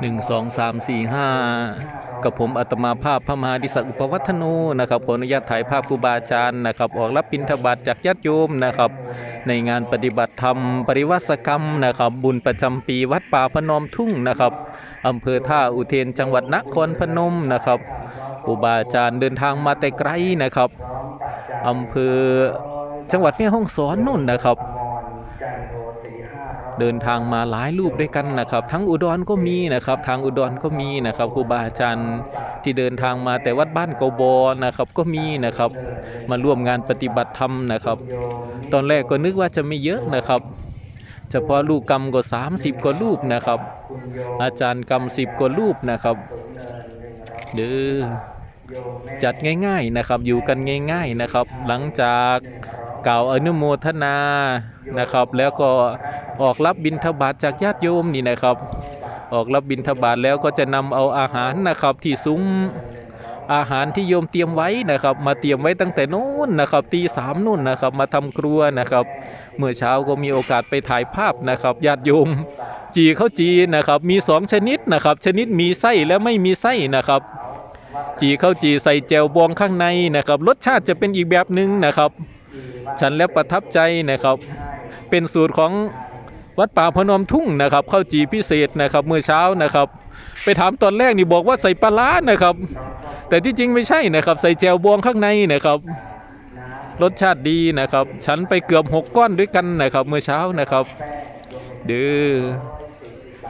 หนึ่งสองสามสี่ห้ากับผมอัตมาภาพพระมหาดิศักดิ์อุปวัฒโนนะครับขออนุญาตถ่ายภาพครูบาอาจารย์นะครับออกรับบิณฑบาตจากญาติโยมนะครับ ในงานปฏิบัติธรรม ปริวัติกรรมนะครับ บุญประจำปีวัดป่าพนมทุ่งนะครับอำเภอท่าอุเทนจังหวัดนครพนมนะครับครูบาอาจารย์เดินทางมาแต่ไกลนะครับอำเภอจังหวัดแม่ฮ่องสอนนู่นนะครับ เดินทางมาหลายรูปด้วยกันนะครับ ทั้งอุดรก็มีนะครับ ทางอุดรก็มีนะครับครูบาอาจารย์ที่เดินทางมาแต่วัดบ้านเกบอนะครับก็มีนะครับ มาร่วมงานปฏิบัติธรรมนะครับ ตอนแรกก็นึกว่าจะไม่เยอะนะครับเฉพาะลูกกรรมก็30 กว่ารูปนะครับ อาจารย์กรรม10 กว่ารูปนะครับเด้อจัดง่ายๆนะครับอยู่กันง่าย ๆนะครับ หลังจาก กล่าวอนุโมทนานะครับ แล้วก็ออกรับบิณฑบาตจากญาติโยมนี่นะครับ ออกรับบิณฑบาตแล้วก็จะนำเอาอาหารนะครับที่ซุ้มอาหารที่โยมเตรียมไว้นะครับ มาเตรียมไว้ตั้งแต่นู้นนะครับตีสามนู่นนะครับ มาทำครัวนะครับ เมื่อเช้าก็มีโอกาสไปถ่ายภาพนะครับญาติโยม จีข้าวจีนะครับมีสองชนิดนะครับ ชนิดมีไส้และไม่มีไส้นะครับ จีข้าวจีใส่แจวบองข้างในนะครับ รสชาติจะเป็นอีกแบบหนึ่งนะครับ ฉันแล้วประทับใจนะครับ เป็นสูตรของวัดป่าพนมทุ่งนะครับข้าวจีพิเศษนะครับเมื่อเช้านะครับ ไปถามตอนแรกนี่บอกว่าใส่ปลาร้านะครับ แต่ที่จริงไม่ใช่นะครับ ใส่แจวบองข้างในนะครับรสชาติดีนะครับ ฉันไปเกือบหกก้อนด้วยกันนะครับ เมื่อเช้านะครับเดือ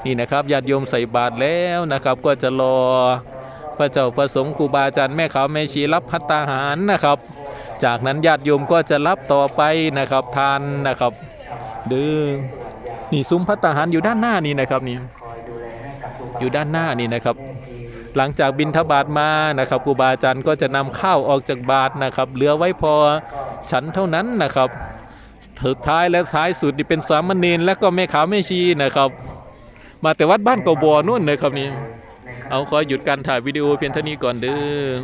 นี่นะครับญาติโยมใส่บาตรแล้วนะครับ ก็จะรอพระเจ้าประสงค์ครูบาอาจารย์แม่ขาวแม่ชีรับพัตตาหารนะครับ จากนั้นญาติโยมก็จะรับต่อไปนะครับทานนะครับดื้อนี่ซุ้มพัตตาหารอยู่ด้านหน้านี่นะครับนี่อยู่ด้านหน้านี่นะครับ หลังจากบินทบาทมานะครับครูบาอาจารย์ก็จะนำข้าวออกจากบาทนะครับเหลือไว้พอฉันเท่านั้นนะครับสุดท้ายและท้ายสุดนี่เป็นสามเณรและก็แม่ขาวแม่ชีนะครับ มาแต่วัดบ้านกาบอนู่นนะครับนี่เอาขอหยุดการถ่ายวิดีโอเพียงเท่านี้ก่อนเด้อ